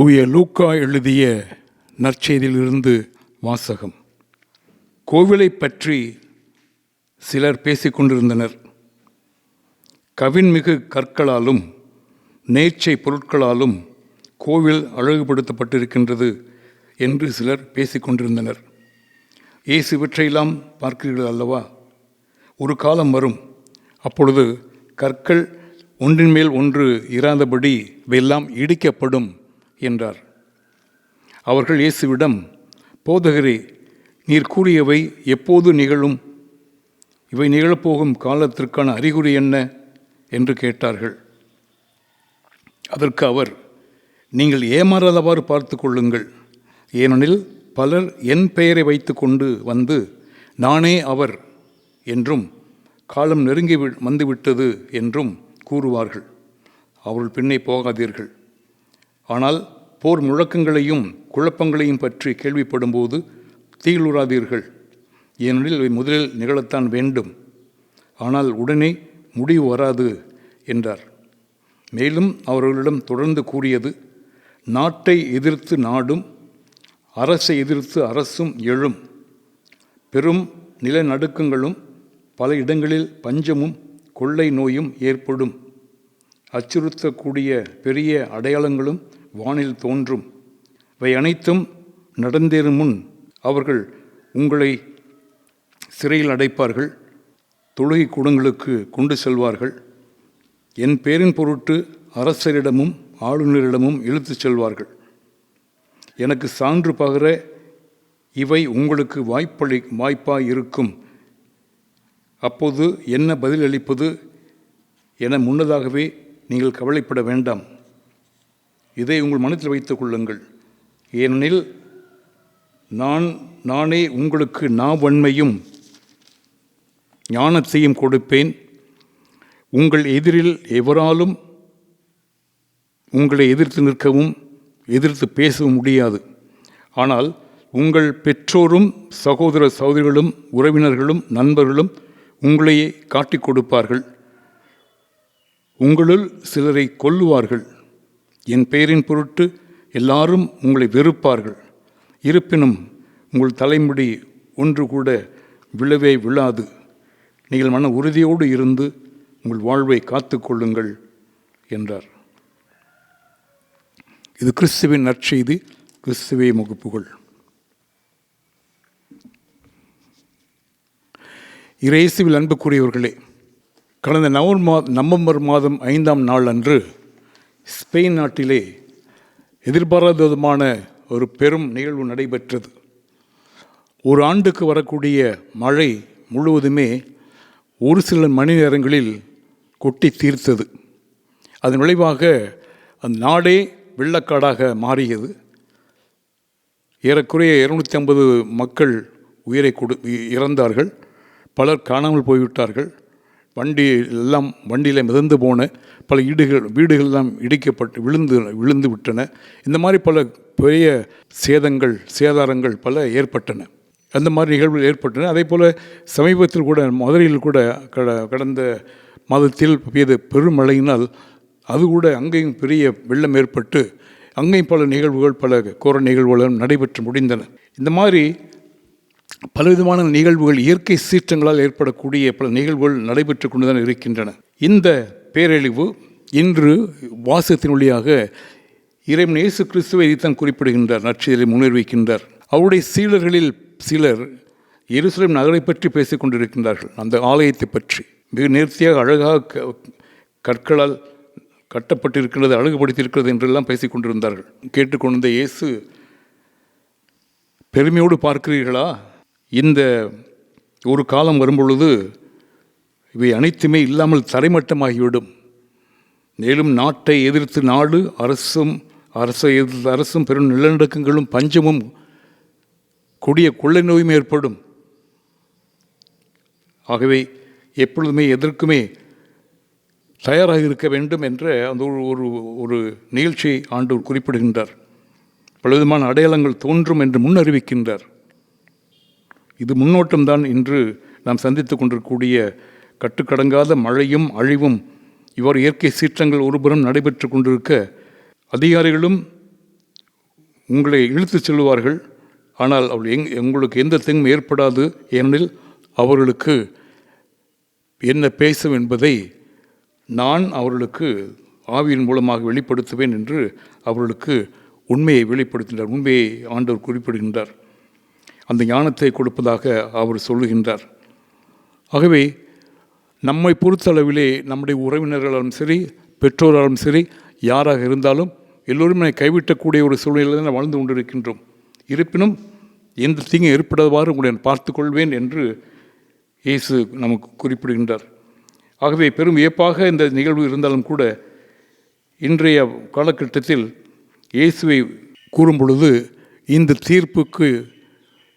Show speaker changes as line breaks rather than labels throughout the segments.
தூய லூக்கா எழுதிய நற்செய்தியிலிருந்து வாசகம். கோவிலை பற்றி சிலர் பேசிக்கொண்டிருந்தனர் கவின்மிகு கற்களாலும் நேர்ச்சை பொருட்களாலும் கோவில் அழகுபடுத்தப்பட்டிருக்கின்றது என்று சிலர் பேசிக்கொண்டிருந்தனர் இயேசுவற்றையெல்லாம் பார்க்கிறீர்கள் அல்லவா? ஒரு காலம் வரும். அப்பொழுது கற்கள் ஒன்றின் மேல் ஒன்று இராதபடி இவையெல்லாம் இடிக்கப்படும் என்றார். அவர்கள் இயேசுவிடம் போதகரே நீர் கூறியவை எப்போது நிகழும்? இவை நிகழப்போகும் காலத்திற்கான அறிகுறி என்ன? என்று கேட்டார்கள். அதற்கு அவர் நீங்கள் ஏமாறாதவாறு பார்த்து கொள்ளுங்கள். ஏனெனில் பலர் என் பெயரை வைத்துக்கொண்டு வந்து நானே அவர் என்றும் காலம் நெருங்கி வி- வந்துவிட்டது என்றும் கூறுவார்கள். அவர்கள் பின்னே போகாதீர்கள். ஆனால் போர் முழக்கங்களையும் குழப்பங்களையும் பற்றி கேள்விப்படும்போது தீளுறாதீர்கள் ஏனெனில் இவை முதலில் நிகழத்தான் வேண்டும். ஆனால் உடனே முடிவு வராது என்றார். மேலும் அவர்களிடம் தொடர்ந்து கூறியது நாட்டை எதிர்த்து நாடும் அரசை எதிர்த்து அரசும் எழும். பெரும் நிலநடுக்கங்களும் பல இடங்களில் பஞ்சமும் கொள்ளை நோயும் ஏற்படும். அச்சுறுத்தக்கூடிய பெரிய அடையாளங்களும் வானில் தோன்றும். இவை அனைத்தும் நடந்தேறும் முன் அவர்கள் உங்களை சிறையில் அடைப்பார்கள். தொழுகை கூடங்களுக்கு கொண்டு செல்வார்கள். என் பேரின் பொருட்டு அரசரிடமும் ஆளுநரிடமும் இழுத்துச் செல்வார்கள். எனக்கு சான்று பகர இவை உங்களுக்கு வாய்ப்பளி வாய்ப்பாய் இருக்கும் அப்போது என்ன பதிலளிப்பது என முன்னதாகவே நீங்கள் கவலைப்பட வேண்டாம். இதை உங்கள் மனத்தில் வைத்துக் கொள்ளுங்கள். ஏனெனில் நான் நானே உங்களுக்கு நாவன்மையும் ஞானத்தையும் கொடுப்பேன். உங்கள் எதிரில் எவராலும் உங்களை எதிர்த்து நிற்கவும் எதிர்த்து பேசவும் முடியாது. ஆனால் உங்கள் பெற்றோரும் சகோதர சகோதரிகளும் உறவினர்களும் நண்பர்களும் உங்களையே காட்டிக் கொடுப்பார்கள். உங்களுள் சிலரை கொல்லுவார்கள். என் பெயரின் பொருட்டு எல்லாரும் உங்களை வெறுப்பார்கள். இருப்பினும் உங்கள் தலைமுடி ஒன்று கூட விழவே விழாது. நீங்கள் மன உறுதியோடு இருந்து உங்கள் வாழ்வை காத்துக்கொள்ளுங்கள் என்றார். இது கிறிஸ்துவின் நற்செய்தி கிறிஸ்துவே முகப்புகள் இறைசுவில் அன்புக்குரியவர்களே கடந்த நவம்பர் மா நவம்பர் மாதம் ஐந்தாம் நாள் அன்று ஸ்பெயின் நாட்டிலே எதிர்பாராத விதமான ஒரு பெரும் நிகழ்வு நடைபெற்றது. ஒரு ஆண்டுக்கு வரக்கூடிய மழை முழுவதுமே ஒரு சில மணி நேரங்களில் கொட்டி தீர்த்தது. அதன் விளைவாக அந்த நாடே வெள்ளக்காடாக மாறியது. ஏறக்குறைய இருநூற்றி ஐம்பது மக்கள் உயிரை கொடு இறந்தார்கள். பலர் காணாமல் போய்விட்டார்கள். வண்டி எல்லாம் வண்டியில் மிதந்து போன பல வீடுகள் வீடுகள்லாம் இடிக்கப்பட்டு விழுந்து விழுந்து விட்டன. இந்த மாதிரி பல பெரிய சேதங்கள் சேதாரங்கள் பல ஏற்பட்டன. அந்த மாதிரி நிகழ்வுகள் ஏற்பட்டன. அதே போல் சமீபத்தில் கூட மதுரையில் கூட கட கடந்த மாதத்தில் பெய்த பெருமழையினால் அது கூட அங்கேயும் பெரிய வெள்ளம் ஏற்பட்டு அங்கேயும் பல நிகழ்வுகள் பல கோர நிகழ்வுகளும் நடைபெற்று முடிந்தன. இந்த மாதிரி பலவிதமான நிகழ்வுகள் இயற்கை சீற்றங்களால் ஏற்படக்கூடிய பல நிகழ்வுகள் நடைபெற்று கொண்டுதான் இருக்கின்றன. இந்த பேரழிவு இன்று வாசத்தின் வழியாக இறைவன் இயேசு கிறிஸ்துவை இதைத்தான் குறிப்பிடுகின்றார் நற்செய்தியை முன்னிறுவிக்கின்றார். அவருடைய சீலர்களில் சிலர் எருசலேம் நகரை பற்றி பேசிக் கொண்டிருக்கின்றார்கள். அந்த ஆலயத்தை பற்றி மிக நேர்த்தியாக அழகாக க- கற்களால் கட்டப்பட்டிருக்கிறது அழகுபடுத்தியிருக்கிறது என்றெல்லாம் பேசிக் கொண்டிருந்தார்கள். கேட்டுக்கொண்டிருந்த இயேசு பெருமையோடு பார்க்கிறீர்களா? இந்த ஒரு காலம் வரும்பொழுது இவை அனைத்துமே இல்லாமல் தரைமட்டமாகிவிடும். மேலும் நாட்டை எதிர்த்து நாடு அரசும் அரசை எதிர்த்து அரசும் பெரும் நிலநடுக்கங்களும் பஞ்சமும் கொடிய கொள்ளை நோயும் ஏற்படும். ஆகவே எப்பொழுதுமே எதற்குமே தயாராக இருக்க வேண்டும் என்ற அந்த ஒரு ஒரு ஒரு நிகழ்ச்சியை ஆண்டவர் குறிப்பிடுகின்றார். பலவிதமான அடையாளங்கள் தோன்றும் என்று முன்னறிவிக்கின்றார். இது முன்னோட்டம்தான் இன்று நாம் சந்தித்து கொண்டிருக்கக்கூடிய கட்டுக்கடங்காத மழையும் அழிவும். இவ்வாறு இயற்கை சீற்றங்கள் ஒருபுறம் நடைபெற்று கொண்டிருக்க அதிகாரிகளும் உங்களை இழுத்துச் செல்வார்கள் ஆனால் அவள் எங் உங்களுக்கு எந்த தீங்கும் ஏற்படாது ஏனெனில் அவர்களுக்கு என்ன பேசும் என்பதை நான் அவர்களுக்கு ஆவியின் மூலமாக வெளிப்படுத்துவேன் என்று அவர்களுக்கு உண்மையை வெளிப்படுத்தினார் உண்மையை ஆண்டவர் குறிப்பிடுகின்றார். அந்த ஞானத்தை கொடுப்பதாக அவர் சொல்லுகின்றார். ஆகவே நம்மை பொறுத்தளவிலே நம்முடைய உறவினர்களாலும் சரி பெற்றோராலும் சரி யாராக இருந்தாலும் எல்லோருமே கைவிட்டக்கூடிய ஒரு சூழ்நிலையில் தான் வாழ்ந்து கொண்டிருக்கின்றோம். இருப்பினும் எந்த தீங்கும் ஏற்படாதவாறு உங்களை நான் பார்த்துக்கொள்வேன் என்று இயேசு நமக்கு குறிப்பிடுகின்றார். ஆகவே பெரும் வியப்பாக இந்த நிகழ்வு இருந்தாலும் கூட இன்றைய காலகட்டத்தில் இயேசுவை கூறும் பொழுது இந்த தீர்ப்புக்கு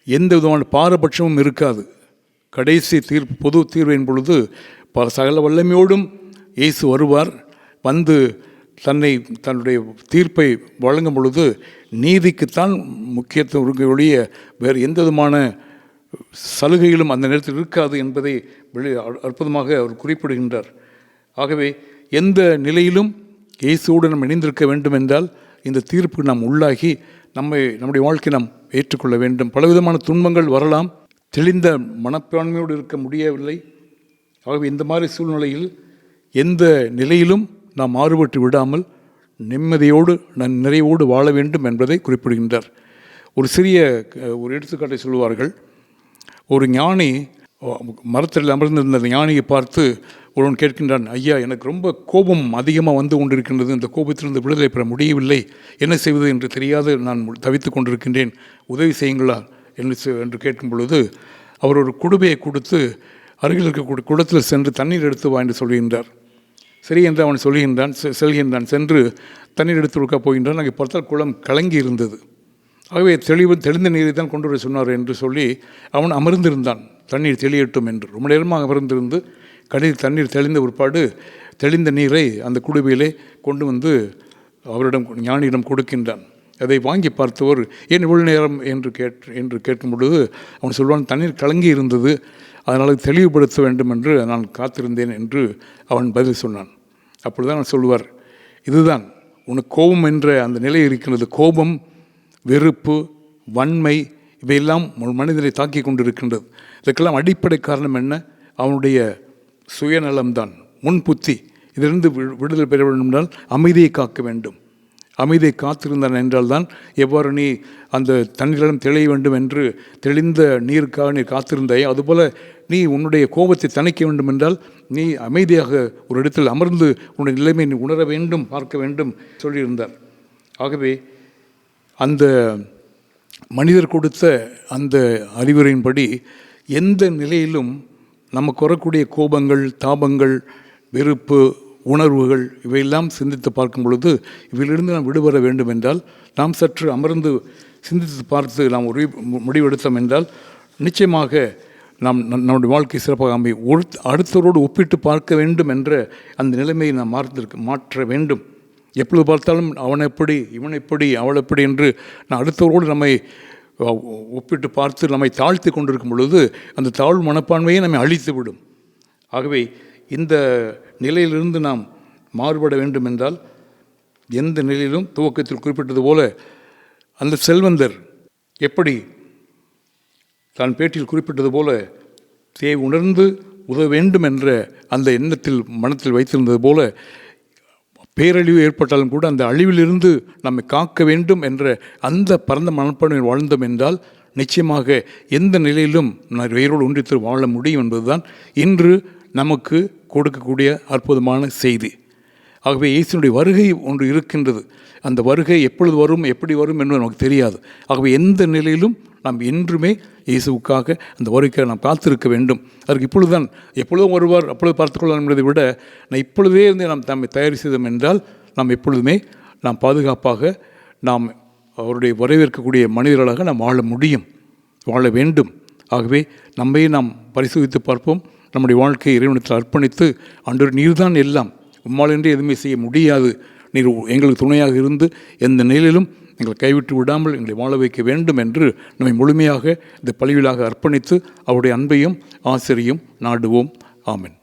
எந்த விதமான பாரபட்சமும் இருக்காது. கடைசி தீர்ப்பு பொது தீர்வின் பொழுது பல சகல வல்லமையோடும் இயேசு வருவார். வந்து தன்னை தன்னுடைய தீர்ப்பை வழங்கும் பொழுது நீதிக்குத்தான் முக்கியத்துவம் இருக்கக்கூடிய வேறு எந்த விதமான சலுகைகளும் அந்த நேரத்தில் இருக்காது என்பதை வெளி அற்புதமாக அவர் குறிப்பிடுகின்றார். ஆகவே எந்த நிலையிலும் இயேசுவோடு நாம் இணைந்திருக்க வேண்டும் என்றால் இந்த தீர்ப்புக்கு நாம் உள்ளாகி நம்மை நம்முடைய வாழ்க்கை நாம் ஏற்றுக்கொள்ள வேண்டும். பலவிதமான துன்பங்கள் வரலாம். தெளிந்த மனப்பான்மையோடு இருக்க முடியவில்லை. ஆகவே இந்த மாதிரி சூழ்நிலையில் எந்த நிலையிலும் நாம் மாறுபட்டு விடாமல் நிம்மதியோடு நன் நிறைவோடு வாழ வேண்டும் என்பதை குறிப்பிடுகின்றார். ஒரு சிறிய ஒரு எடுத்துக்காட்டை சொல்லுவார்கள். ஒரு ஞானி மரத்தில் அமர்ந்திருந்த அந்த ஞானியை பார்த்து ஒருவன் கேட்கின்றான் ஐயா எனக்கு ரொம்ப கோபம் அதிகமாக வந்து கொண்டிருக்கின்றது. இந்த கோபத்திலிருந்து விடுதலை பெற முடியவில்லை. என்ன செய்வது என்று தெரியாது. நான் தவித்து கொண்டிருக்கின்றேன். உதவி செய்யுங்களா? என்று செ- என்று கேட்கும் பொழுது அவர் ஒரு குடுவையை கொடுத்து அருகில் இருக்கக்கூடிய குடத்தில் சென்று தண்ணீர் எடுத்து வா என்று சொல்கின்றார். சரி என்று அவன் சொல்கின்றான். செ- செல்கின்றான். சென்று தண்ணீர் எடுத்து கொடுக்க போகின்றான். அங்கே பார்த்தால் குளம் கலங்கி இருந்தது. ஆகவே தெளிவு தெளிந்த நீரை தான் கொண்டு வர சொன்னார் என்று சொல்லி அவன் அமர்ந்திருந்தான். தண்ணீர் தெளியட்டும் என்று. ரொம்ப நேரமாக அமர்ந்திருந்து கடையில் தண்ணீர் தெளிந்த பிற்பாடு தெளிந்த நீரை அந்த குடுவையிலே கொண்டு வந்து அவரிடம் ஞானியிடம் கொடுக்கின்றான். அதை வாங்கி பார்த்தவர் ஏன் இவ்வளவு நேரம்? என்று கேட் என்று கேட்கும் பொழுது அவன் சொல்வான் தண்ணீர் கலங்கி இருந்தது அதனால் தெளிவுபடுத்த வேண்டும் என்று நான் காத்திருந்தேன் என்று அவன் பதில் சொன்னான். அப்படிதான் நான் சொல்வார் இதுதான் உனக்கு கோபம் என்ற அந்த நிலை இருக்கின்றது கோபம் வெறுப்பு வன்மை இவையெல்லாம் ஒரு மனிதனை தாக்கி கொண்டிருக்கின்றது. இதுக்கெல்லாம் அடிப்படை காரணம் என்ன? அவனுடைய சுயநலம்தான். முன்புத்தி இதிலிருந்து விடுதலை பெற வேண்டும் என்றால் அமைதியை காக்க வேண்டும். அமைதியை காத்திருந்தான் என்றால்தான் எவ்வாறு நீ அந்த தண்ணீரிடம் தெளிய வேண்டும் என்று தெளிந்த நீருக்காக நீ காத்திருந்தாய். அதுபோல் நீ உன்னுடைய கோபத்தை தணிக்க வேண்டும் என்றால் நீ அமைதியாக ஒரு இடத்தில் அமர்ந்து உன்னுடைய நிலைமை நீ உணர வேண்டும் பார்க்க வேண்டும் சொல்லியிருந்தார். ஆகவே அந்த மனிதர் கொடுத்த அந்த அறிவுரையின்படி எந்த நிலையிலும் நமக்கு வரக்கூடிய கோபங்கள் தாபங்கள் வெறுப்பு உணர்வுகள் இவையெல்லாம் சிந்தித்து பார்க்கும் பொழுது இவையிலிருந்து நாம் விடுபட வேண்டும் என்றால் நாம் சற்று அமர்ந்து சிந்தித்து பார்த்து நாம் ஒரு முடிவெடுத்தோம் என்றால் நிச்சயமாக நாம் நம்- நம்முடைய வாழ்க்கை சிறப்பாக அமை ஒரு அடுத்தவரோடு ஒப்பிட்டு பார்க்க வேண்டும் என்ற அந்த நிலைமையை நாம் மாற்றிருக்க மாற்ற வேண்டும். எப்பொழுது பார்த்தாலும் அவன் எப்படி இவன் எப்படி அவள் எப்படி என்று நான் அடுத்தவரோடு நம்மை ஒப்பிட்டு பார்த்து நம்மை தாழ்த்து கொண்டிருக்கும் பொழுது அந்த தாழ்வு மனப்பான்மையை நம்மை அழித்து விடும் ஆகவே இந்த நிலையிலிருந்து நாம் மாறுபட வேண்டும் என்றால் எந்த நிலையிலும் துவக்கத்தில் குறிப்பிட்டது போல அந்த செல்வந்தர் எப்படி தான் பேட்டியில் குறிப்பிட்டது போல தேவை உணர்ந்து உதவ வேண்டும் என்ற அந்த எண்ணத்தில் மனத்தில் வைத்திருந்தது போல பேரழிவு ஏற்பட்டாலும் கூட அந்த அழிவிலிருந்து நம்மை காக்க வேண்டும் என்ற அந்த பரந்த மனப்பான்மையில் வாழ்ந்தோம் என்றால் நிச்சயமாக எந்த நிலையிலும் நான் வேரோடு ஒன்றித்து வாழ முடியும் என்பதுதான் இன்று நமக்கு கொடுக்கக்கூடிய அற்புதமான செய்தி. ஆகவே இயேசுனுடைய வருகை ஒன்று இருக்கின்றது. அந்த வருகை எப்பொழுது வரும் எப்படி வரும் என்பது நமக்கு தெரியாது. ஆகவே எந்த நிலையிலும் நாம் என்றுமே இயேசுவுக்காக அந்த வருகைக்காக நாம் காத்திருக்க வேண்டும். அதற்கு இப்பொழுதுதான் எப்பொழுதும் வருவார் அப்பொழுது பார்த்துக்கொள்ளலாம் என்பதை விட நான் இப்பொழுதே இருந்து நாம் தம்மை தயார் செய்தோம் என்றால் நாம் எப்பொழுதுமே நாம் பாதுகாப்பாக நாம் அவருடைய வரவேற்கக்கூடிய மனிதர்களாக நாம் வாழ முடியும் வாழ வேண்டும். ஆகவே நம்மையே நாம் பரிசோதித்து பார்ப்போம். நம்முடைய வாழ்க்கையை இறைவனத்தில் அர்ப்பணித்து அன்று நீர்தான் எல்லாம். உம்மால் என்று எதுவுமே செய்ய முடியாது. நீர் எங்களுக்கு துணையாக இருந்து எந்த நிலையிலும் எங்களை கைவிட்டு விடாமல் எங்களை வாழ வைக்க வேண்டும் என்று நம்மை முழுமையாக இந்த பழிவிலாக அர்ப்பணித்து அவருடைய அன்பையும் ஆசிரியும் நாடுவோம். ஆமென்.